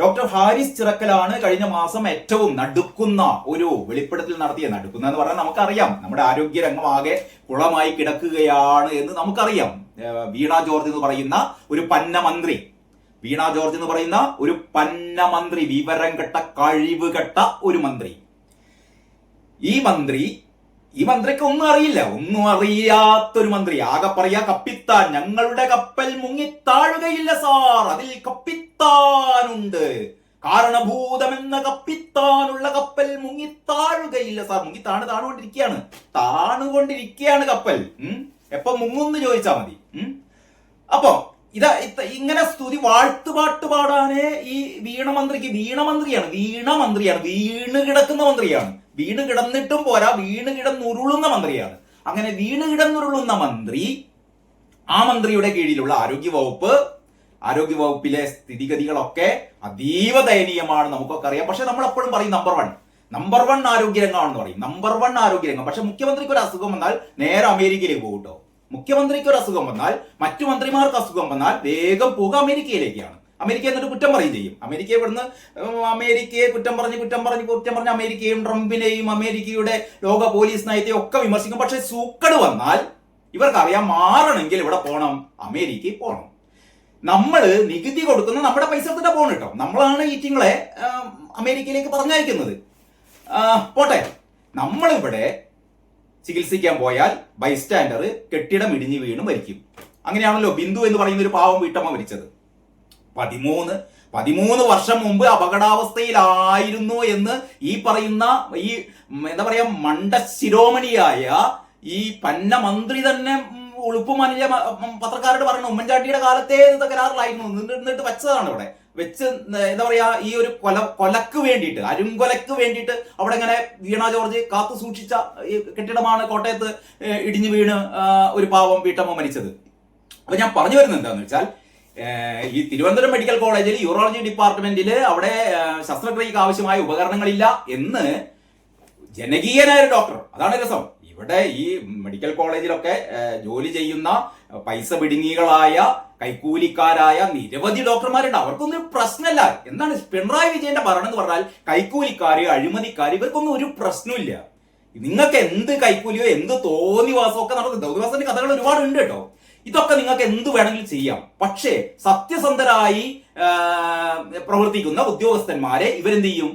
Doctor Haris ചിറക്കലാണ് കഴിഞ്ഞ മാസം ഏറ്റവും നടുക്കുന്ന ഒരു വെളിപ്പെടുത്തൽ നടത്തിയ. നടുക്കുന്ന എന്ന് പറഞ്ഞാൽ നമുക്കറിയാം. നമ്മുടെ ആരോഗ്യ രംഗമാകെ കുളമായി കിടക്കുകയാണ് എന്ന് നമുക്കറിയാം. വീണ ജോർജ് എന്ന് പറയുന്ന ഒരു പന്ന മന്ത്രി വീണ ജോർജ് എന്ന് പറയുന്ന ഒരു പന്ന മന്ത്രി വിവരം കെട്ട കഴിവ് കെട്ട ഒരു മന്ത്രി. ഈ മന്ത്രി ഈ മന്ത്രിക്ക് ഒന്നും അറിയില്ല. ഒന്നും അറിയാത്തൊരു മന്ത്രി. ആകെ പറയാ കപ്പിത്താൻ ഞങ്ങളുടെ കപ്പൽ മുങ്ങി താഴുകയില്ല സാർ. അതിൽ കപ്പിത്താനുണ്ട്. കാരണഭൂതമെന്ന കപ്പിത്താനുള്ള കപ്പൽ മുങ്ങി താഴുകയില്ല സാർ. മുങ്ങി താണ് താണുകൊണ്ടിരിക്കുകയാണ്. താണുകൊണ്ടിരിക്കുകയാണ് കപ്പൽ. എപ്പോ മുങ്ങുന്ന് ചോദിച്ചാ മതി. അപ്പൊ ഇതാ ഇങ്ങനെ സ്തുതി വാഴ്ത്തുപാട്ട് പാടാനേ ഈ വീണ മന്ത്രിക്ക് വീണ മന്ത്രിയാണ്. വീണ മന്ത്രിയാണ്. വീണ് കിടക്കുന്ന മന്ത്രിയാണ്. വീണ് കിടന്നിട്ടും പോരാ വീണ് കിടന്നുരുളുന്ന മന്ത്രിയാണ്. അങ്ങനെ വീണ് കിടന്നുരുളുന്ന മന്ത്രി ആ മന്ത്രിയുടെ കീഴിലുള്ള ആരോഗ്യ വകുപ്പ് ആരോഗ്യ വകുപ്പിലെ സ്ഥിതിഗതികളൊക്കെ അതീവ ദയനീയമാണ് നമുക്കൊക്കെ അറിയാം. പക്ഷെ നമ്മൾ എപ്പോഴും പറയും നമ്പർ വൺ നമ്പർ വൺ ആരോഗ്യരംഗമാണെന്ന് പറയും. നമ്പർ വൺ ആരോഗ്യരംഗം. പക്ഷെ മുഖ്യമന്ത്രിക്ക് ഒരു അസുഖം വന്നാൽ നേരെ അമേരിക്കയിലേക്ക് പോകും കേട്ടോ. മുഖ്യമന്ത്രിക്ക് ഒരു അസുഖം വന്നാൽ മറ്റു മന്ത്രിമാർക്ക് അസുഖം വന്നാൽ വേഗം പോകുക അമേരിക്കയിലേക്കാണ്. അമേരിക്ക എന്നിട്ട് കുറ്റം പറയും ചെയ്യും. അമേരിക്ക ഇവിടുന്ന് അമേരിക്കയെ കുറ്റം പറഞ്ഞ് കുറ്റം പറഞ്ഞ് കുറ്റം പറഞ്ഞ് അമേരിക്കയും ട്രംപിനെയും അമേരിക്കയുടെ ലോക പോലീസ് നയത്തെ ഒക്കെ വിമർശിക്കും. പക്ഷെ സൂക്കട് വന്നാൽ ഇവർക്കറിയാം മാറണമെങ്കിൽ ഇവിടെ പോകണം അമേരിക്കയിൽ പോകണം നമ്മൾ നികുതി കൊടുക്കുന്ന നമ്മുടെ പൈസ എടുത്തിട്ട് പോകണം കേട്ടോ. നമ്മളാണ് ഈറ്റിങ്ങളെ അമേരിക്കയിലേക്ക് പറഞ്ഞയക്കുന്നത്. പോട്ടെ. നമ്മളിവിടെ ചികിത്സിക്കാൻ പോയാൽ ബൈസ്റ്റാൻഡർ കെട്ടിടം ഇടിഞ്ഞു വീണ് മരിക്കും. അങ്ങനെയാണല്ലോ ബിന്ദു എന്ന് പറയുന്ന ഒരു പാവം വീട്ടമ്മ മരിച്ചത്. പതിമൂന്ന്. പതിമൂന്ന് വർഷം മുമ്പ് അപകടാവസ്ഥയിലായിരുന്നു എന്ന് ഈ പറയുന്ന ഈ എന്താ പറയാ മണ്ട ശിരോമണിയായ ഈ പന്ന മന്ത്രി തന്നെ ഉളുപ്പ് മനയ പത്രക്കാരോട് പറഞ്ഞു ഉമ്മൻചാണ്ടിയുടെ കാലത്തെ തകരാറിലായിരുന്നു. എന്നിട്ട് വെച്ചതാണ് ഇവിടെ വെച്ച് എന്താ പറയാ ഈ ഒരു കൊല കൊലക്ക് വേണ്ടിയിട്ട് അരുങ്കൊലക്ക് വേണ്ടിയിട്ട് അവിടെ ഇങ്ങനെ വീണ ജോർജ് കാത്തു സൂക്ഷിച്ച കെട്ടിടമാണ് കോട്ടയത്ത് ഇടിഞ്ഞു വീണ് ഒരു പാവം വീട്ടമ്മ മരിച്ചത്. അപ്പൊ ഞാൻ പറഞ്ഞു വരുന്നത് എന്താണെന്ന് വെച്ചാൽ ഈ തിരുവനന്തപുരം മെഡിക്കൽ കോളേജിൽ യൂറോളജി ഡിപ്പാർട്ട്മെന്റിൽ അവിടെ ശസ്ത്രക്രിയക്ക് ആവശ്യമായ ഉപകരണങ്ങളില്ല എന്ന് ജനകീയനായ ഡോക്ടർ. അതാണ് രസം. ഇവിടെ ഈ മെഡിക്കൽ കോളേജിലൊക്കെ ജോലി ചെയ്യുന്ന പൈസ പിടുങ്ങികളായ കൈക്കൂലിക്കാരായ നിരവധി ഡോക്ടർമാരുണ്ട്. അവർക്കൊന്നും ഒരു പ്രശ്നമല്ല. എന്താണ് പിണറായി വിജയന്റെ ഭരണം എന്ന് പറഞ്ഞാൽ കൈക്കൂലിക്കാര് അഴിമതിക്കാര് ഇവർക്കൊന്നും ഒരു പ്രശ്നമില്ല നിങ്ങൾക്ക് എന്ത് കൈക്കൂലിയോ എന്ത് തോന്നിവാസമോ ഒക്കെ നടത്തും തോന്നിവാസത്തിന്റെ കഥകൾ ഒരുപാടുണ്ട് കേട്ടോ. ഇതൊക്കെ നിങ്ങൾക്ക് എന്ത് വേണമെങ്കിലും ചെയ്യാം. പക്ഷേ സത്യസന്ധരായി പ്രവർത്തിക്കുന്ന ഉദ്യോഗസ്ഥന്മാരെ ഇവരെന്ത് ചെയ്യും?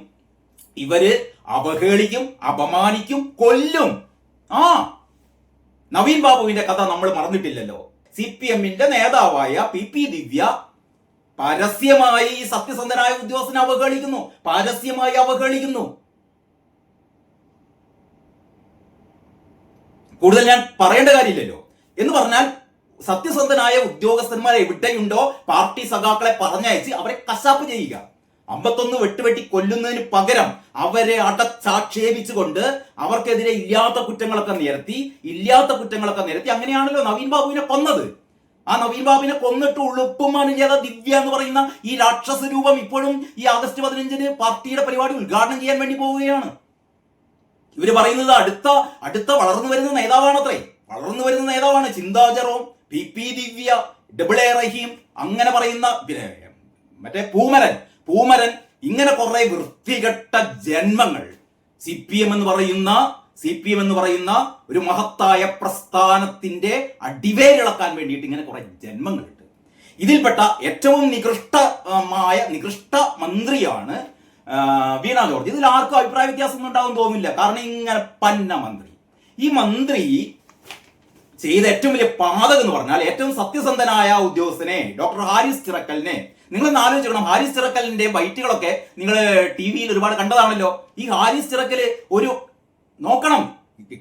ഇവർ അവഹേളിക്കും അപമാനിക്കും കൊല്ലും. ആ നവീൻ ബാബുവിന്റെ കഥ നമ്മൾ മറന്നിട്ടില്ലല്ലോ. സി പി എമ്മിന്റെ നേതാവായ പി പി ദിവ്യ പരസ്യമായി ഈ സത്യസന്ധനായ ഉദ്യോഗസ്ഥനെ അവഹേളിക്കുന്നു. പരസ്യമായി അവഹേളിക്കുന്നു. കൂടുതൽ ഞാൻ പറയേണ്ട കാര്യമില്ലല്ലോ. എന്ന് പറഞ്ഞാൽ സത്യസന്ധനായ ഉദ്യോഗസ്ഥന്മാരെ എവിടെയുണ്ടോ പാർട്ടി സഖാക്കളെ പറഞ്ഞയച്ച് അവരെ കശാപ്പ് ചെയ്യുക. അമ്പത്തൊന്ന് വെട്ടുവെട്ടി കൊല്ലുന്നതിന് പകരം അവരെ അടച്ചാക്ഷേപിച്ചുകൊണ്ട് അവർക്കെതിരെ ഇല്ലാത്ത കുറ്റങ്ങളൊക്കെ നിരത്തി ഇല്ലാത്ത കുറ്റങ്ങളൊക്കെ നിരത്തി അങ്ങനെയാണല്ലോ നവീൻ ബാബുവിനെ കൊന്നത്. ആ നവീൻ ബാബുവിനെ കൊന്നിട്ട് ഉളുപ്പുമാണ് ചെയ്ത ദിവ്യ എന്ന് പറയുന്ന ഈ രാക്ഷസ രൂപം ഇപ്പോഴും ഈ ആഗസ്റ്റ് പതിനഞ്ചിന് പാർട്ടിയുടെ പരിപാടി ഉദ്ഘാടനം ചെയ്യാൻ വേണ്ടി പോവുകയാണ്. ഇവർ പറയുന്നത് അടുത്ത അടുത്ത വളർന്നു വരുന്ന നേതാവാണത്രേ. വളർന്നു വരുന്ന നേതാവാണ് Chintha Jerome P P Divya double A Rahim അങ്ങനെ പറയുന്ന മറ്റേ പൂമരൻ. പൂമരൻ ഇങ്ങനെ കുറെ വൃത്തികെട്ട ജന്മങ്ങൾ സി പി എം എന്ന് പറയുന്ന സി പി എം എന്ന് പറയുന്ന ഒരു മഹത്തായ പ്രസ്ഥാനത്തിന്റെ അടിവേരിളക്കാൻ വേണ്ടിയിട്ട് ഇങ്ങനെ കുറെ ജന്മങ്ങളുണ്ട്. ഇതിൽപ്പെട്ട ഏറ്റവും നികൃഷ്ടമായ നികൃഷ്ട മന്ത്രിയാണ് വീണ ജോർജ്. ഇതിൽ ആർക്കും അഭിപ്രായ വ്യത്യാസം ഉണ്ടാവും തോന്നില്ല. കാരണം ഇങ്ങനെ പന്ന മന്ത്രി. ഈ മന്ത്രി ചെയ്ത ഏറ്റവും വലിയ പാതകം എന്ന് പറഞ്ഞാൽ ഏറ്റവും സത്യസന്ധനായ ഉദ്യോഗസ്ഥനെ ഡോക്ടർ ഹാരിസ് ചിറക്കലിനെ. നിങ്ങൾ ഒന്ന് ആലോചിക്കണം ഹാരിസ് ചിറക്കലിന്റെ ബൈറ്റുകളൊക്കെ നിങ്ങൾ ടി വിയിൽ ഒരുപാട് കണ്ടതാണല്ലോ. ഈ ഹാരിസ് ചിറക്കൽ ഒരു നോക്കണം.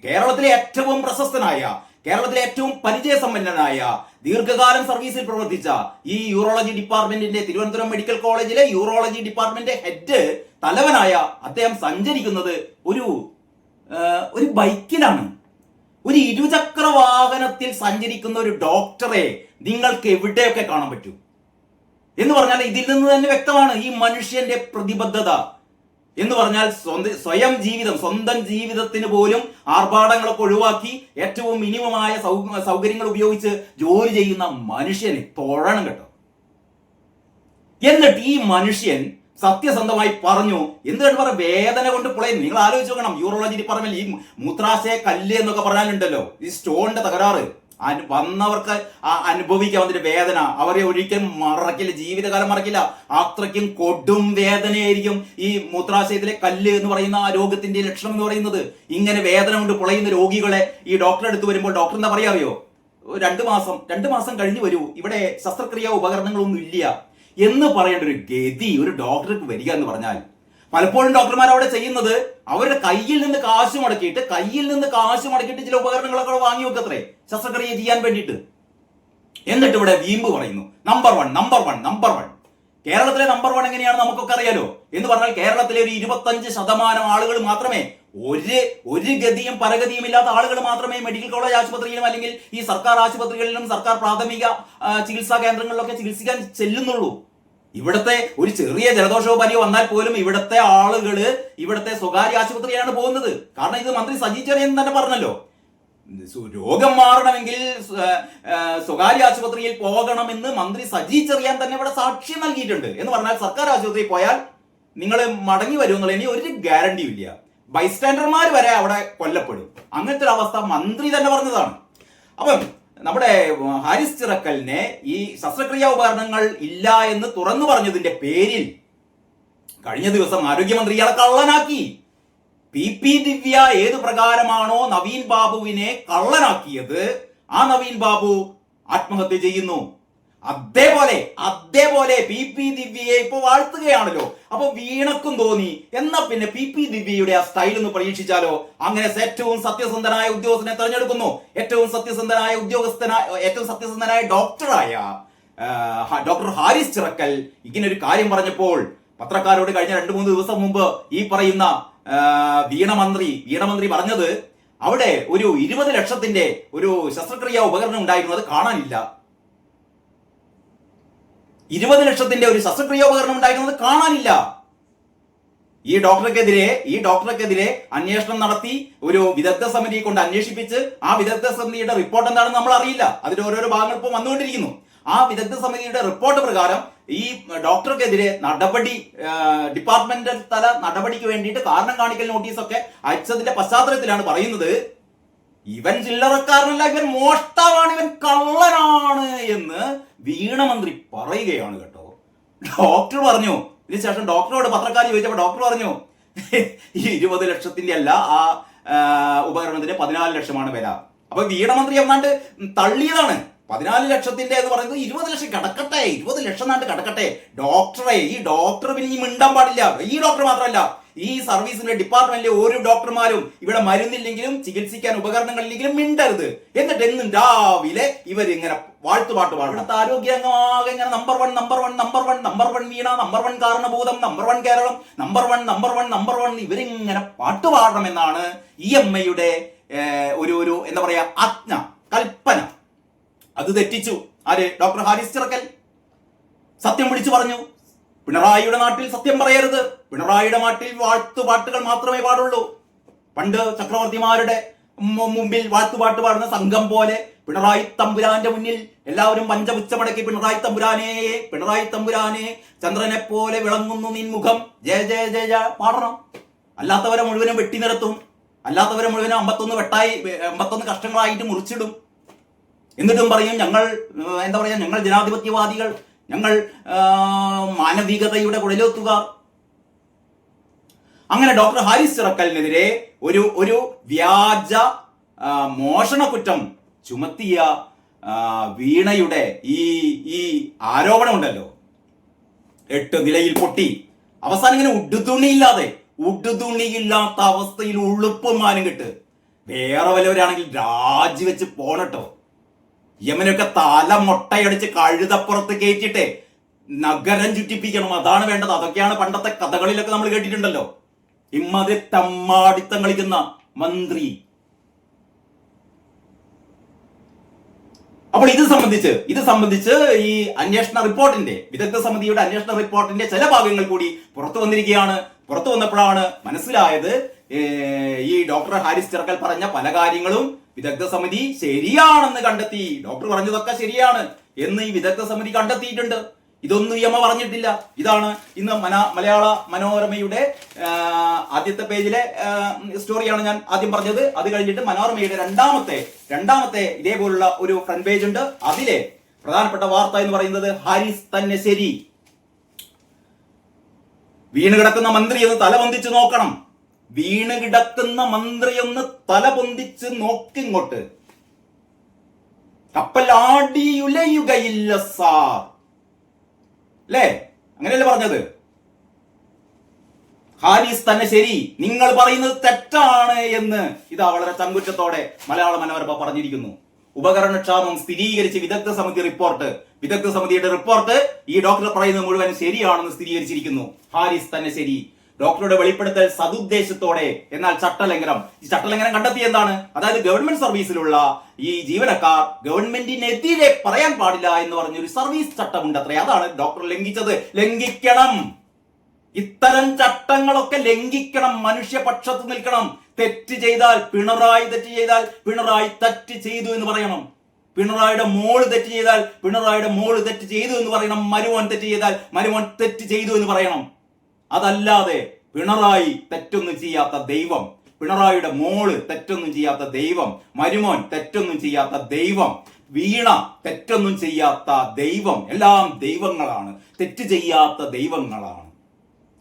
കേരളത്തിലെ ഏറ്റവും പ്രശസ്തനായ കേരളത്തിലെ ഏറ്റവും പരിചയസമ്പന്നനായ ദീർഘകാലം സർവീസിൽ പ്രവർത്തിച്ച ഈ യൂറോളജി ഡിപ്പാർട്ട്മെന്റിന്റെ തിരുവനന്തപുരം മെഡിക്കൽ കോളേജിലെ യൂറോളജി ഡിപ്പാർട്ട്മെന്റ് ഹെഡ് തലവനായ അദ്ദേഹം സഞ്ചരിക്കുന്നത് ഒരു ഒരു ബൈക്കിലാണ്. ഒരു ഇരുചക്ര വാഹനത്തിൽ സഞ്ചരിക്കുന്ന ഒരു ഡോക്ടറെ നിങ്ങൾക്ക് എവിടെയൊക്കെ കാണാൻ പറ്റൂ? എന്ന് പറഞ്ഞാൽ ഇതിൽ നിന്ന് തന്നെ വ്യക്തമാണ് ഈ മനുഷ്യന്റെ പ്രതിബദ്ധത. എന്ന് പറഞ്ഞാൽ സ്വന്തം സ്വയം ജീവിതം സ്വന്തം ജീവിതത്തിന് പോലും ആർഭാടങ്ങളൊക്കെ ഒഴിവാക്കി ഏറ്റവും മിനിമമായ സൗകര്യങ്ങൾ ഉപയോഗിച്ച് ജോലി ചെയ്യുന്ന മനുഷ്യന് തോഴണം കേട്ടോ. എന്നിട്ട് ഈ മനുഷ്യൻ സത്യസന്ധമായി പറഞ്ഞു. എന്തുകൊണ്ട് പറ? വേദന കൊണ്ട് പുളയും. നിങ്ങൾ ആലോചിച്ച് നോക്കണം. യൂറോളജി ഡിപ്പാർട്ട്മെന്റ് ഈ മൂത്രാശയ കല്ല് എന്നൊക്കെ പറഞ്ഞാലുണ്ടല്ലോ. ഈ സ്റ്റോണിന്റെ തകരാറ്. വന്നവർക്ക് ആ അനുഭവിക്കാൻ അതിന്റെ വേദന. അവരെ ഒരിക്കലും മറക്കില്ല. ജീവിതകാലം മറക്കില്ല. അത്രയ്ക്കും കൊടും വേദനയായിരിക്കും ഈ മൂത്രാശയത്തിലെ കല്ല് എന്ന് പറയുന്ന ആ രോഗത്തിന്റെ ലക്ഷണം എന്ന് പറയുന്നത്. ഇങ്ങനെ വേദന കൊണ്ട് പുളയുന്ന രോഗികളെ ഈ ഡോക്ടറെ അടുത്ത് വരുമ്പോൾ ഡോക്ടർ എന്താ പറയാറിയോ രണ്ട് മാസം രണ്ട് മാസം കഴിഞ്ഞ് വരൂ. ഇവിടെ ശസ്ത്രക്രിയ ഉപകരണങ്ങളൊന്നും ഇല്ല. എന്ന് പറയേണ്ട ഒരു ഗതി ഒരു ഡോക്ടർക്ക് വരിക എന്ന് പറഞ്ഞാൽ പലപ്പോഴും ഡോക്ടർമാർ അവിടെ ചെയ്യുന്നത് അവരുടെ കയ്യിൽ നിന്ന് കാശ് മുടക്കിയിട്ട് കയ്യിൽ നിന്ന് കാശ് മുടക്കിയിട്ട് ചില ഉപകരണങ്ങളൊക്കെ വാങ്ങി വെക്കത്രേ. ശസ്ത്രക്രിയ ചെയ്യാൻ വേണ്ടിയിട്ട്. എന്നിട്ട് ഇവിടെ വീമ്പ് പറയുന്നു. Number one number one number one കേരളത്തിലെ നമ്പർ വൺ എങ്ങനെയാണ് നമുക്കൊക്കെ അറിയാലോ. എന്ന് പറഞ്ഞാൽ കേരളത്തിലെ ഒരു ഇരുപത്തഞ്ച് ശതമാനം ആളുകൾ മാത്രമേ ഒരു ഒരു ഗതിയും പരഗതിയും ഇല്ലാത്ത ആളുകൾ മാത്രമേ മെഡിക്കൽ കോളേജ് ആശുപത്രിയിലും അല്ലെങ്കിൽ ഈ സർക്കാർ ആശുപത്രികളിലും സർക്കാർ പ്രാഥമിക ചികിത്സാ കേന്ദ്രങ്ങളിലൊക്കെ ചികിത്സിക്കാൻ ചെല്ലുന്നുള്ളൂ. ഇവിടുത്തെ ഒരു ചെറിയ ജലദോഷവും പനിയോ വന്നാൽ പോലും ഇവിടുത്തെ ആളുകൾ ഇവിടുത്തെ സ്വകാര്യ ആശുപത്രിയാണ് പോകുന്നത്. കാരണം ഇത് മന്ത്രി സജി ചെറിയൻ തന്നെ പറഞ്ഞല്ലോ. രോഗം മാറണമെങ്കിൽ സ്വകാര്യ ആശുപത്രിയിൽ പോകണമെന്ന് മന്ത്രി സജി ചെറിയാൻ തന്നെ ഇവിടെ സാക്ഷ്യം നൽകിയിട്ടുണ്ട്. എന്ന് പറഞ്ഞാൽ സർക്കാർ ആശുപത്രിയിൽ പോയാൽ നിങ്ങൾ മടങ്ങി വരുമെന്നുള്ള ഇനി ഒരു ഗ്യാരണ്ടിയും ഇല്ല. ബൈസ്റ്റാൻഡർമാർ വരെ അവിടെ കൊല്ലപ്പെടും. അങ്ങനത്തെ ഒരു അവസ്ഥ മന്ത്രി തന്നെ പറഞ്ഞതാണ്. അപ്പം നമ്മുടെ ഹാരിസ് ചിറക്കലിനെ ഈ ശസ്ത്രക്രിയാ ഉപകരണങ്ങൾ ഇല്ല എന്ന് തുറന്നു പറഞ്ഞതിന്റെ പേരിൽ കഴിഞ്ഞ ദിവസം ആരോഗ്യമന്ത്രി ഇയാളെ കള്ളനാക്കി. പി പി ദിവ്യ ഏത് പ്രകാരമാണോ നവീൻ ബാബുവിനെ കള്ളനാക്കിയത് ആ നവീൻ ബാബു ആത്മഹത്യ ചെയ്യുന്നു. അതേപോലെ അതേപോലെ പി പി ദിവ്യയെ ഇപ്പൊ വാഴ്ത്തുകയാണല്ലോ. അപ്പൊ വീണക്കും തോന്നി. എന്നാ പിന്നെ പി പി ദിവ്യയുടെ ആ സ്റ്റൈൽ ഒന്ന് പരീക്ഷിച്ചാലോ? അങ്ങനെ ഏറ്റവും സത്യസന്ധനായ ഉദ്യോഗസ്ഥനെ തെരഞ്ഞെടുക്കുന്നു. ഏറ്റവും സത്യസന്ധനായ ഉദ്യോഗസ്ഥനായ ഏറ്റവും സത്യസന്ധനായ ഡോക്ടറായ ഡോക്ടർ ഹാരിസ് ചിറക്കൽ ഇങ്ങനെ ഒരു കാര്യം പറഞ്ഞപ്പോൾ പത്രക്കാരോട് കഴിഞ്ഞ രണ്ടു മൂന്ന് ദിവസം മുമ്പ് ഈ പറയുന്ന വീണമന്ത്രി വീണമന്ത്രി പറഞ്ഞത് അവിടെ ഒരു ഇരുപത് ലക്ഷത്തിന്റെ ഒരു ശസ്ത്രക്രിയ ഉപകരണം ഉണ്ടായിരുന്നു. അത് കാണാനില്ല. ഇരുപത് ലക്ഷത്തിന്റെ ഒരു ശസ്ത്രക്രിയ ഉപകരണം ഉണ്ടായിരുന്നത് കാണാനില്ല. ഈ ഡോക്ടർക്കെതിരെ ഈ ഡോക്ടർക്കെതിരെ അന്വേഷണം നടത്തി ഒരു വിദഗ്ധ സമിതിയെ കൊണ്ട് അന്വേഷിപ്പിച്ച് ആ വിദഗ്ധ സമിതിയുടെ റിപ്പോർട്ട് എന്താണെന്ന് നമ്മൾ അറിയില്ല. അതിന്റെ ഓരോരോ ഭാഗങ്ങൾ ഇപ്പോൾ വന്നുകൊണ്ടിരിക്കുന്നു. ആ വിദഗ്ധ സമിതിയുടെ റിപ്പോർട്ട് പ്രകാരം ഈ ഡോക്ടർക്കെതിരെ നടപടി ഡിപ്പാർട്ട്മെന്റൽ തല നടപടിക്ക് വേണ്ടിയിട്ട് കാരണം കാണിക്കൽ നോട്ടീസൊക്കെ അയച്ചതിന്റെ പശ്ചാത്തലത്തിലാണ് പറയുന്നത്. ഇവൻ ചില്ലറക്കാരനല്ല ഇവൻ മോഷ്ടാവാണ് ഇവൻ കള്ളനാണ് എന്ന് വീണമന്ത്രി പറയുകയാണ് കേട്ടോ. ഡോക്ടർ പറഞ്ഞു ഇതിനുശേഷം ഡോക്ടറോട് പത്രക്കാർ ചോദിച്ചപ്പോൾ ഡോക്ടർ പറഞ്ഞു ഈ ഇരുപത് ലക്ഷത്തിന്റെ അല്ല ആ ഉപകരണത്തിന് പതിനാല് ലക്ഷമാണ് വില. അപ്പൊ വീണമന്ത്രി എന്നാണ്ട് തള്ളിയതാണ്. പതിനാല് ലക്ഷത്തിന്റെ എന്ന് പറയുന്നത് ഇരുപത് ലക്ഷം കിടക്കട്ടെ ഇരുപത് ലക്ഷം നാണ്ട് കിടക്കട്ടെ. ഡോക്ടറെ ഈ ഡോക്ടർ പിന്നെ ഈ മിണ്ടാൻ പാടില്ല. ഈ ഡോക്ടർ മാത്രമല്ല ഈ സർവീസിന്റെ ഡിപ്പാർട്ട്മെന്റിലെ ഓരോ ഡോക്ടർമാരും ഇവിടെ മരുന്നില്ലെങ്കിലും ചികിത്സിക്കാൻ ഉപകരണങ്ങളില്ലെങ്കിലും മിണ്ടരുത്. എന്നിട്ട് എന്നും രാവിലെ ഇവരിങ്ങനെ വാഴ്ത്തുപാട്ട് പാടും. ഇവിടുത്തെ ആരോഗ്യാംഗമാകെ ഇങ്ങനെ number one number one number one number one Veena number one കാരണഭൂതം number one Keralam number one number one number one ഇവരിങ്ങനെ പാട്ട് പാടണമെന്നാണ് എം ഐയുടെ ഒരു ഒരു എന്താ പറയാ ആജ്ഞ കൽപ്പന. അത് തെറ്റിച്ചു. ആര്? ഡോക്ടർ ഹാരിസ് ചിറക്കൽ. സത്യം വിളിച്ചു പറഞ്ഞു. പിണറായിയുടെ നാട്ടിൽ സത്യം പറയരുത്. പിണറായിയുടെ നാട്ടിൽ വാഴ്ത്തുപാട്ടുകൾ മാത്രമേ പാടുള്ളൂ. പണ്ട് ചക്രവർത്തിമാരുടെ മുമ്പിൽ വാഴ്ത്തുപാട്ട് പാടുന്ന സംഘം പോലെ പിണറായി തമ്പുരാന്റെ മുന്നിൽ എല്ലാവരും പഞ്ചപുച്ചമടക്കി പിണറായി തമ്പുരാനേ പിണറായി തമ്പുരാനെ ചന്ദ്രനെ പോലെ വിളങ്ങുന്നു നിൻ മുഖം. ജയ ജയ ജയ ജയ പാടണം. അല്ലാത്തവരെ മുഴുവനും വെട്ടി നിരത്തും. അല്ലാത്തവരെ മുഴുവനും അമ്പത്തൊന്ന് വെട്ടായി അമ്പത്തൊന്ന് കഷ്ടങ്ങളായിട്ട് മുറിച്ചിടും. എന്നിട്ടും പറയും ഞങ്ങൾ എന്താ പറയാ ഞങ്ങൾ ജനാധിപത്യവാദികൾ. ഞങ്ങൾ മാനവികതയുടെ കുടലോത്തുക അങ്ങനെ ഡോക്ടർ ഹാരിസ് ചിറക്കലിനെതിരെ ഒരു ഒരു വ്യാജ ആ, മോഷണ കുറ്റം ചുമത്തിയ വീണയുടെ ഈ ഈ ആരോപണമുണ്ടല്ലോ. എട്ട് നിലയിൽ പൊട്ടി. അവസാനം ഇങ്ങനെ ഉടുതുണിയില്ലാതെ ഉടുതുണിയില്ലാത്ത അവസ്ഥയിൽ ഉളുപ്പുമാനും കിട്ട്. വേറെ വല്ലവരാണെങ്കിൽ രാജിവെച്ച് പോണട്ടോ. യമനൊക്കെ തല മുട്ടയടിച്ച് കഴുതപ്പുറത്ത് കയറ്റിട്ടെ നഗരം ചുറ്റിപ്പിക്കണം. അതാണ് വേണ്ടത്. അതൊക്കെയാണ് പണ്ടത്തെ കഥകളിലൊക്കെ നമ്മൾ കേട്ടിട്ടുണ്ടല്ലോ. ഇമ്മാതിരി തമ്മാടിത്തം കളിക്കുന്ന മന്ത്രി. അപ്പോൾ ഇത് സംബന്ധിച്ച് ഇത് സംബന്ധിച്ച് ഈ അന്വേഷണ റിപ്പോർട്ടിന്റെ വിദഗ്ധ സമിതിയുടെ അന്വേഷണ റിപ്പോർട്ടിന്റെ ചില ഭാഗങ്ങൾ കൂടി പുറത്തു വന്നിരിക്കുകയാണ്. പുറത്തു വന്നപ്പോഴാണ് മനസ്സിലായത് ഈ ഡോക്ടർ ഹാരിസ് ചിറക്കൽ പറഞ്ഞ പല കാര്യങ്ങളും വിദഗ്ധ സമിതി ശരിയാണെന്ന് കണ്ടെത്തി. ഡോക്ടർ പറഞ്ഞതൊക്കെ ശരിയാണ് എന്ന് ഈ വിദഗ്ധ സമിതി കണ്ടെത്തിയിട്ടുണ്ട്. ഇതൊന്നും യമ പറഞ്ഞിട്ടില്ല. ഇതാണ് ഇന്ന് മന മലയാള മനോരമയുടെ ആദ്യത്തെ പേജിലെ സ്റ്റോറിയാണ് ഞാൻ ആദ്യം പറഞ്ഞത്. അത് കഴിഞ്ഞിട്ട് മനോരമയുടെ രണ്ടാമത്തെ രണ്ടാമത്തെ ഇതേപോലുള്ള ഒരു ഫ്രണ്ട് പേജ് ഉണ്ട്. അതിലെ പ്രധാനപ്പെട്ട വാർത്ത എന്ന് പറയുന്നത് ഹാരിസ് തന്നെ ശരി വീണ് കിടക്കുന്ന മന്ത്രി ഒന്ന് തലവന്തിച്ചു നോക്കണം. വീണ് കിടക്കുന്ന മന്ത്രി ഒന്ന് തല പൊന്തിച്ച് നോക്കിങ്ങോട്ട്. കപ്പലാടിയുലയുകയില്ല സാർ. അല്ലേ അങ്ങനെയല്ലേ പറഞ്ഞത്? ഹാരിസ് തന്നെ ശരി നിങ്ങൾ പറയുന്നത് തെറ്റാണ് എന്ന് ഇതാ വളരെ ചങ്കുറ്റത്തോടെ മലയാള മനോരമ പറഞ്ഞിരിക്കുന്നു. ഉപകരണക്ഷാമം സ്ഥിരീകരിച്ച് വിദഗ്ധ സമിതി റിപ്പോർട്ട്. വിദഗ്ധ സമിതിയുടെ റിപ്പോർട്ട് ഈ ഡോക്ടർ പറയുന്നത് മുഴുവൻ ശരിയാണെന്ന് സ്ഥിരീകരിച്ചിരിക്കുന്നു. ഹാരിസ് തന്നെ ശരി ഡോക്ടറുടെ വെളിപ്പെടുത്തൽ സതുദ്ദേശത്തോടെ. എന്നാൽ ചട്ടലംഘനം. ഈ ചട്ടലംഘനം കണ്ടെത്തിയ എന്താണ്? അതായത് ഗവൺമെന്റ് സർവീസിലുള്ള ഈ ജീവനക്കാർ ഗവൺമെന്റിനെതിരെ പറയാൻ പാടില്ല എന്ന് പറഞ്ഞൊരു സർവീസ് ചട്ടമുണ്ട് അത്രേ അതാണ് ഡോക്ടർ ലംഘിച്ചത്. ലംഘിക്കണം. ഇത്തരം ചട്ടങ്ങളൊക്കെ ലംഘിക്കണം. മനുഷ്യപക്ഷത്ത് നിൽക്കണം. തെറ്റ് ചെയ്താൽ പിണറായി തെറ്റ് ചെയ്താൽ പിണറായി തെറ്റ് ചെയ്തു എന്ന് പറയണം. പിണറായിയുടെ മോൾ തെറ്റ് ചെയ്താൽ പിണറായിയുടെ മോൾ തെറ്റ് ചെയ്തു എന്ന് പറയണം. മരുമോൻ തെറ്റ് ചെയ്താൽ മരുമോൻ തെറ്റ് ചെയ്തു എന്ന് പറയണം. അതല്ലാതെ പിണറായി തെറ്റൊന്നും ചെയ്യാത്ത ദൈവം പിണറായിയുടെ മോൾ തെറ്റൊന്നും ചെയ്യാത്ത ദൈവം മരുമോൻ തെറ്റൊന്നും ചെയ്യാത്ത ദൈവം വീണ തെറ്റൊന്നും ചെയ്യാത്ത ദൈവം എല്ലാം ദൈവങ്ങളാണ്. തെറ്റ് ചെയ്യാത്ത ദൈവങ്ങളാണ്.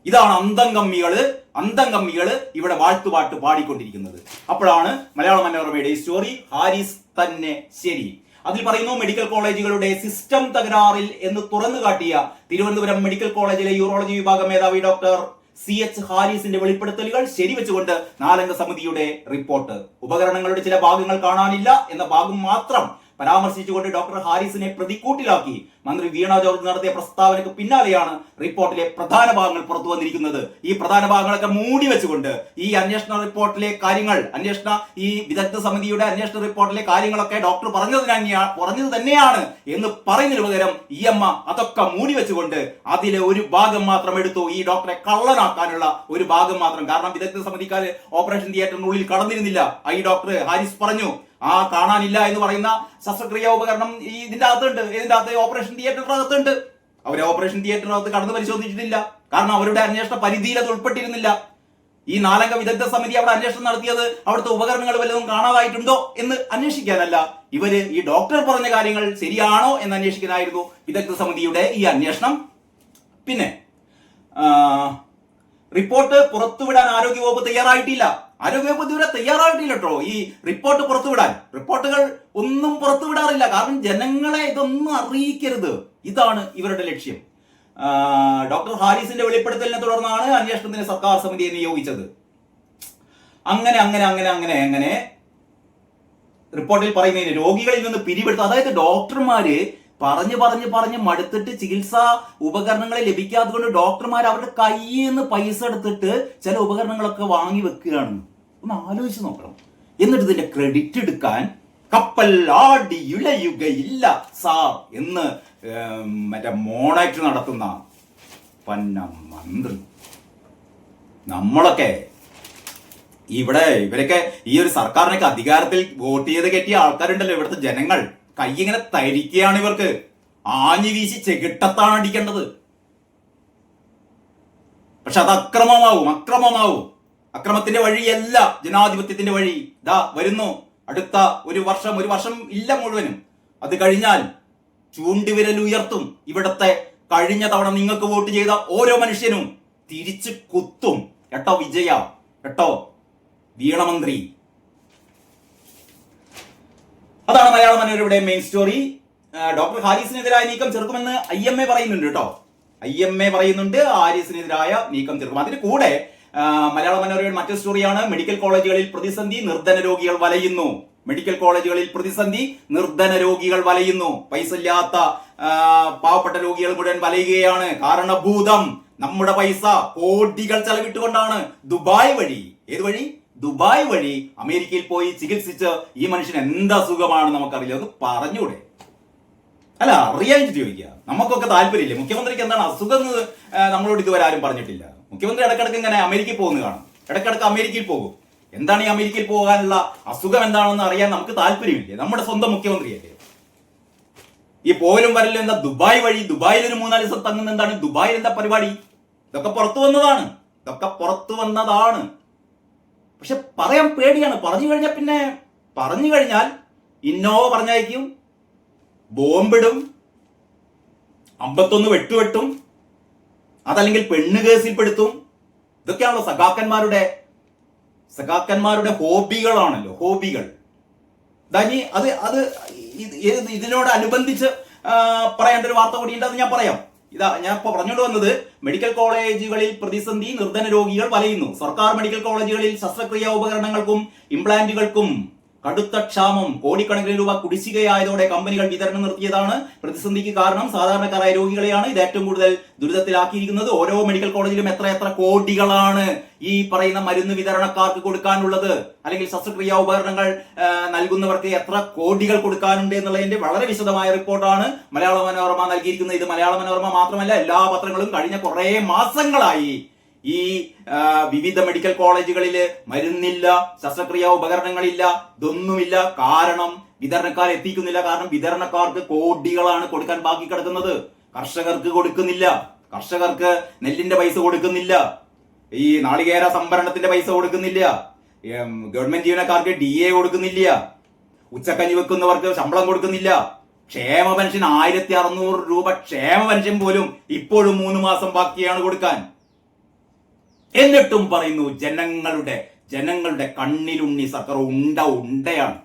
ഇതാണ് അന്തംകമ്മികൾ അന്തംകമ്മികൾ ഇവിടെ വാഴ്ത്തുപാട്ട് പാടിക്കൊണ്ടിരിക്കുന്നത്. അപ്പോഴാണ് മലയാള മനോരമയുടെ ഈ സ്റ്റോറി ഹാരിസ് തന്നെ ശരി. അതിൽ പറയുന്നു മെഡിക്കൽ കോളേജുകളുടെ സിസ്റ്റം തകരാറിൽ എന്ന് തുറന്നു കാട്ടിയ തിരുവനന്തപുരം മെഡിക്കൽ കോളേജിലെ യൂറോളജി വിഭാഗം മേധാവി ഡോക്ടർ സി എച്ച് ഹാരിസിന്റെ വെളിപ്പെടുത്തലുകൾ ശരിവെച്ചുകൊണ്ട് നാലംഗ സമിതിയുടെ റിപ്പോർട്ട് ഉപകരണങ്ങളുടെ ചില ഭാഗങ്ങൾ കാണാനില്ല എന്ന ഭാഗം മാത്രം പരാമർശിച്ചുകൊണ്ട് ഡോക്ടർ ഹാരിസിനെ പ്രതിക്കൂട്ടിലാക്കി. മന്ത്രി വീണ ജോർജ് നടത്തിയ പ്രസ്താവനയ്ക്ക് പിന്നാലെയാണ് റിപ്പോർട്ടിലെ പ്രധാന ഭാഗങ്ങൾ പുറത്തു വന്നിരിക്കുന്നത്. ഈ പ്രധാന ഭാഗങ്ങളൊക്കെ മൂടി വെച്ചുകൊണ്ട് ഈ അന്വേഷണ റിപ്പോർട്ടിലെ കാര്യങ്ങൾ അന്വേഷണ ഈ വിദഗ്ധ സമിതിയുടെ അന്വേഷണ റിപ്പോർട്ടിലെ കാര്യങ്ങളൊക്കെ ഡോക്ടർ പറഞ്ഞത് പറഞ്ഞത് തന്നെയാണ് എന്ന് പറയുന്നതിന് പകരം ഈ അമ്മ അതൊക്കെ മൂടി വെച്ചുകൊണ്ട് അതിലെ ഒരു ഭാഗം മാത്രം എടുത്തു ഈ ഡോക്ടറെ കള്ളനാക്കാനുള്ള ഒരു ഭാഗം മാത്രം. കാരണം വിദഗ്ധ സമിതിക്കാര് ഓപ്പറേഷൻ തിയേറ്ററിനുള്ളിൽ കടന്നിരുന്നില്ല. ഈ ഡോക്ടർ ഹാരിസ് പറഞ്ഞു ആ കാണാനില്ല എന്ന് പറയുന്ന ശസ്ത്രക്രിയ ഉപകരണം ഈ ഇതിന്റെ അകത്തുണ്ട്. ഇതിന്റെ അകത്ത് ഓപ്പറേഷൻ തിയേറ്ററിന്റെ അകത്തുണ്ട് അവർ ഓപ്പറേഷൻ തിയേറ്ററിനകത്ത് കടന്നു പരിശോധിച്ചിട്ടില്ല. കാരണം അവരുടെ അന്വേഷണ പരിധിയിൽ അത് ഉൾപ്പെട്ടിരുന്നില്ല. ഈ നാലംഗ വിദഗ്ധ സമിതി അവിടെ അന്വേഷണം നടത്തിയത് അവിടുത്തെ ഉപകരണങ്ങൾ വല്ലതും കാണാതായിട്ടുണ്ടോ എന്ന് അന്വേഷിക്കാനല്ല. ഇവർ ഈ ഡോക്ടർ പറഞ്ഞ കാര്യങ്ങൾ ശരിയാണോ എന്ന് അന്വേഷിക്കാനായിരുന്നു വിദഗ്ധ സമിതിയുടെ ഈ അന്വേഷണം. പിന്നെ റിപ്പോർട്ട് പുറത്തുവിടാൻ ആരോഗ്യവകുപ്പ് തയ്യാറായിട്ടില്ല. ആരോഗ്യവകുപ്പ് ഇതുവരെ തയ്യാറായിട്ടില്ല കേട്ടോ ഈ റിപ്പോർട്ട് പുറത്തുവിടാൻ. റിപ്പോർട്ടുകൾ ഒന്നും പുറത്തുവിടാറില്ല. കാരണം ജനങ്ങളെ ഇതൊന്നും അറിയിക്കരുത്. ഇതാണ് ഇവരുടെ ലക്ഷ്യം. ഡോക്ടർ ഹാരിസിന്റെ വെളിപ്പെടുത്തലിനെ തുടർന്നാണ് അന്വേഷണത്തിന് സർക്കാർ സമിതിയെ നിയോഗിച്ചത്. അങ്ങനെ അങ്ങനെ അങ്ങനെ അങ്ങനെ അങ്ങനെ റിപ്പോർട്ടിൽ പറയുന്നതിന് രോഗികളിൽ നിന്ന് പിരിവെടുത്ത് അതായത് ഡോക്ടർമാര് പറഞ്ഞു പറഞ്ഞു പറഞ്ഞ് മടുത്തിട്ട് ചികിത്സാ ഉപകരണങ്ങളെ ലഭിക്കാത്തതുകൊണ്ട് ഡോക്ടർമാർ അവരുടെ കയ്യിൽ നിന്ന് പൈസ എടുത്തിട്ട് ചില ഉപകരണങ്ങളൊക്കെ വാങ്ങി വെക്കുകയാണ്. ഒന്ന് ആലോചിച്ച് നോക്കണം. എന്നിട്ട് ഇതിന്റെ ക്രെഡിറ്റ് എടുക്കാൻ കപ്പൽ ആടി ഇളയുകയില്ല സാർ എന്ന് മറ്റേ മോണാക്ട് നടത്തുന്ന പന്ന മന്ത്രി. നമ്മളൊക്കെ ഇവിടെ ഇവരൊക്കെ ഈ ഒരു സർക്കാരിനൊക്കെ അധികാരത്തിൽ വോട്ട് ചെയ്ത് കെട്ടിയ ആൾക്കാരുണ്ടല്ലോ ഇവിടുത്തെ ജനങ്ങൾ. കൈ ഇങ്ങനെ തരിക്കുകയാണ് ഇവർക്ക്. ആഞ്ഞു വീശി ചെകിട്ടത്താണ് അടിക്കേണ്ടത് പക്ഷെ അത് അക്രമമാവും അക്രമമാവും. അക്രമത്തിന്റെ വഴിയല്ല ജനാധിപത്യത്തിന്റെ വഴി. ദാ വരുന്നു. അടുത്ത ഒരു വർഷം ഒരു വർഷം ഇല്ല മുഴുവനും. അത് കഴിഞ്ഞാൽ ചൂണ്ടുവിരൽ ഉയർത്തും. ഇവിടത്തെ കഴിഞ്ഞ തവണ നിങ്ങൾക്ക് വോട്ട് ചെയ്ത ഓരോ മനുഷ്യനും തിരിച്ച് കുത്തും. കേട്ടോ വിജയ? കേട്ടോ? വീണമന്ത്രി. അതാണ് മലയാള മനോരമയുടെ മെയിൻ സ്റ്റോറി ഡോക്ടർ ഹാരിസിനെതിരായ നീക്കം ചെറുക്കുമെന്ന് ഐ എം എ പറയുന്നുണ്ട് കേട്ടോ. ഐ എം എ പറയുന്നുണ്ട് ഹാരിസിനെതിരായ നീക്കം ചെറുക്കും അതിന് കൂടെ മലയാള മനോരമയുടെ മറ്റൊരു സ്റ്റോറിയാണ് മെഡിക്കൽ കോളേജുകളിൽ പ്രതിസന്ധി നിർധന രോഗികൾ വലയുന്നു. മെഡിക്കൽ കോളേജുകളിൽ പ്രതിസന്ധി നിർധന രോഗികൾ വലയുന്നു. പൈസ ഇല്ലാത്ത പാവപ്പെട്ട രോഗികൾ മുഴുവൻ വലയുകയാണ്. കാരണഭൂതം നമ്മുടെ പൈസ കോടികൾ ചെലവിട്ടുകൊണ്ടാണ്. ദുബായ് വഴി. ഏത് വഴി? ദുബായ് വഴി അമേരിക്കയിൽ പോയി ചികിത്സിച്ച് ഈ മനുഷ്യൻ എന്താ സുഖമാണ് നമുക്കറിയില്ല. ഒന്ന് പറഞ്ഞൂടെ. അല്ല അറിയാൻ ചോദിക്കുക. നമുക്കൊക്കെ താല്പര്യമില്ലേ? മുഖ്യമന്ത്രിക്ക് എന്താണ് അസുഖം നമ്മളോട് ഇതുവരെ ആരും പറഞ്ഞിട്ടില്ല. മുഖ്യമന്ത്രി ഇടക്കിടക്ക് ഇങ്ങനെ അമേരിക്കയിൽ പോകുന്നു കാണും. ഇടക്കിടക്ക് അമേരിക്കയിൽ പോകും. എന്താണ് ഈ അമേരിക്കയിൽ പോകാനുള്ള അസുഖം എന്താണെന്ന് അറിയാൻ നമുക്ക് താല്പര്യമില്ല? നമ്മുടെ സ്വന്തം മുഖ്യമന്ത്രിയല്ലേ? ഈ പോലും വരലും എന്താ ദുബായ് വഴി ദുബായിൽ ഒരു മൂന്നാൽ ദിവസം തങ്ങുന്ന എന്താണ്? ദുബായിൽ എന്താ പരിപാടി? ഇതൊക്കെ പുറത്തു വന്നതാണ്. ഇതൊക്കെ പുറത്തു വന്നതാണ്. പക്ഷെ പറയാൻ പേടിയാണ്. പറഞ്ഞു കഴിഞ്ഞാൽ പിന്നെ പറഞ്ഞു കഴിഞ്ഞാൽ ഇന്നോവ പറഞ്ഞയക്കും ബോംബിടും അമ്പത്തൊന്ന് വെട്ടുവെട്ടും അതല്ലെങ്കിൽ പെണ്ണ് കേസിൽപ്പെടുത്തും? ഇതൊക്കെയാണല്ലോ സഖാക്കന്മാരുടെ സഖാക്കന്മാരുടെ ഹോബികളാണല്ലോ ഹോബികൾ. ദനി അത് അത് ഇത് ഇതിനോട് അനുബന്ധിച്ച് പറയേണ്ട ഒരു വാർത്ത കൂടിയുണ്ട് ഉണ്ടെന്ന് ഞാൻ പറയാം. ഇതാ ഞാൻ ഇപ്പൊ പറഞ്ഞുകൊണ്ട് വന്നത് മെഡിക്കൽ കോളേജുകളിൽ പ്രതിസന്ധി നിർധന രോഗികൾ വലയുന്നു. സർക്കാർ മെഡിക്കൽ കോളേജുകളിൽ ശസ്ത്രക്രിയാ ഉപകരണങ്ങൾക്കും ഇംപ്ലാന്റുകൾക്കും കടുത്ത ക്ഷാമം കോടിക്കണക്കിന് രൂപ കുടിശ്ശികയായതോടെ കമ്പനികൾ വിതരണം നിർത്തിയതാണ്. പ്രതിസന്ധിക്ക് കാരണം സാധാരണക്കാരായ രോഗികളെയാണ് ഇത് ഏറ്റവും കൂടുതൽ ദുരിതത്തിലാക്കിയിരിക്കുന്നത്. ഓരോ മെഡിക്കൽ കോളേജിലും എത്ര എത്ര കോടികളാണ് ഈ പറയുന്ന മരുന്ന് വിതരണക്കാർക്ക് കൊടുക്കാനുള്ളത്? അല്ലെങ്കിൽ ശസ്ത്രക്രിയാ ഉപകരണങ്ങൾ നൽകുന്നവർക്ക് എത്ര കോടികൾ കൊടുക്കാനുണ്ട് എന്നുള്ളതിന്റെ വളരെ വിശദമായ റിപ്പോർട്ടാണ് മലയാള മനോരമ നൽകിയിരിക്കുന്നത്. ഇത് മലയാള മനോരമ മാത്രമല്ല എല്ലാ പത്രങ്ങളും കഴിഞ്ഞ കുറേ മാസങ്ങളായി ഈ വിവിധ മെഡിക്കൽ കോളേജുകളിൽ മരുന്നില്ല ശസ്ത്രക്രിയ ഉപകരണങ്ങളില്ല ഇതൊന്നുമില്ല. കാരണം വിതരണക്കാർ എത്തിക്കുന്നില്ല. കാരണം വിതരണക്കാർക്ക് കോടികളാണ് കൊടുക്കാൻ ബാക്കി കിടക്കുന്നത്. കർഷകർക്ക് കൊടുക്കുന്നില്ല. കർഷകർക്ക് നെല്ലിന്റെ പൈസ കൊടുക്കുന്നില്ല. ഈ നാളികേര സംഭരണത്തിന്റെ പൈസ കൊടുക്കുന്നില്ല. ഗവൺമെന്റ് ജീവനക്കാർക്ക് ഡി എ കൊടുക്കുന്നില്ല. ഉച്ചക്കഞ്ഞി വെക്കുന്നവർക്ക് ശമ്പളം കൊടുക്കുന്നില്ല. ക്ഷേമ പെൻഷൻ ആയിരത്തി അറുന്നൂറ് രൂപ ക്ഷേമ പെൻഷൻ പോലും ഇപ്പോഴും മൂന്ന് മാസം ബാക്കിയാണ് കൊടുക്കാൻ. എന്നിട്ടും പറയുന്നു ജനങ്ങളുടെ ജനങ്ങളുടെ കണ്ണിലുണ്ണി സർക്കാർ ഉണ്ട ഉണ്ടയാണ്?